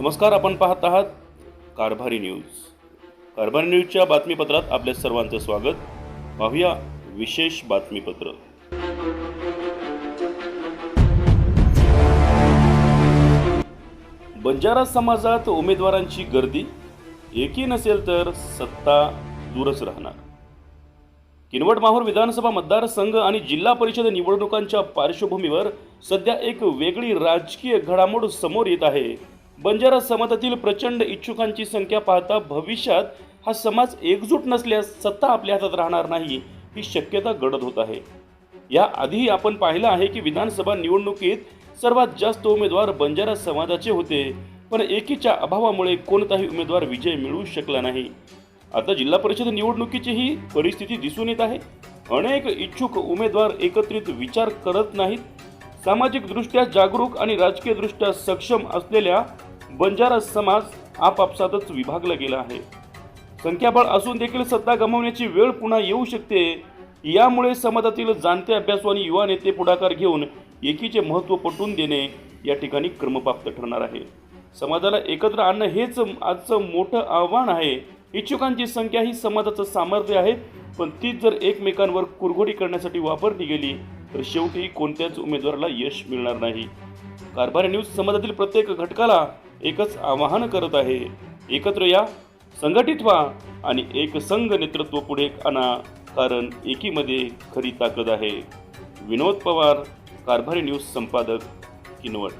नमस्कार आपण पाहत आहात कारभारी न्यूज. कारभारी न्यूजच्या बातमीपत्रात आपल्या सर्वांचं स्वागत. पाहूया विशेष बातमीपत्र. बंजारा समाजात उमेदवारांची गर्दी. एकी नसेल तर सत्ता दूरच राहणार. किनवट माहूर विधानसभा मतदारसंघ आणि जिल्हा परिषद निवडणुकांच्या पार्श्वभूमीवर सध्या एक वेगळी राजकीय घडामोड समोर येत आहे. बंजारा समाजातील प्रचंड इच्छुकांची संख्या पाहता भविष्यात हा समाज एकजूट नसल्यास सत्ता आपल्या हातात राहणार नाही ही शक्यता घडत होत आहे. या आधीही आपण पाहिलं आहे की विधानसभा निवडणुकीत सर्वात जास्त उमेदवार बंजारा समाजाचे होते पण एकीच्या अभावामुळे कोणताही उमेदवार विजय मिळू शकला नाही. आता जिल्हा परिषद निवडणुकीची ही परिस्थिती दिसून येत आहे. अनेक इच्छुक उमेदवार एकत्रित विचार करत नाहीत. सामाजिकदृष्ट्या जागरूक आणि राजकीयदृष्ट्या सक्षम असलेल्या बंजारा समाज आपापसातच विभागला गेला आहे. संख्याबळ असून देखील सत्ता गमावण्याची वेळ पुन्हा येऊ शकते यामुळे समाजातील जाणते अभ्यासू आणि युवा नेते पुढाकार घेऊन एकीचे महत्त्व पटवून देणे या ठिकाणी क्रमप्राप्त ठरणार आहे. समाजाला एकत्र आणणं हेच आजचं मोठं आव्हान आहे. इच्छुकांची संख्या ही समाजाचं सामर्थ्य आहे पण तीच जर एकमेकांवर कुरघोडी करण्यासाठी वापरली गेली तर शेवटी कोणत्याच उमेदवाराला यश मिळणार नाही. कारभारी न्यूज समाजातील प्रत्येक घटकाला एकच आवाहन करत आहे. एकत्र या संघटित व्हा आणि एक संघ नेतृत्व पुढे आणा कारण एकीमध्ये खरी ताकद आहे. विनोद पवार कारभारी न्यूज संपादक किनवट.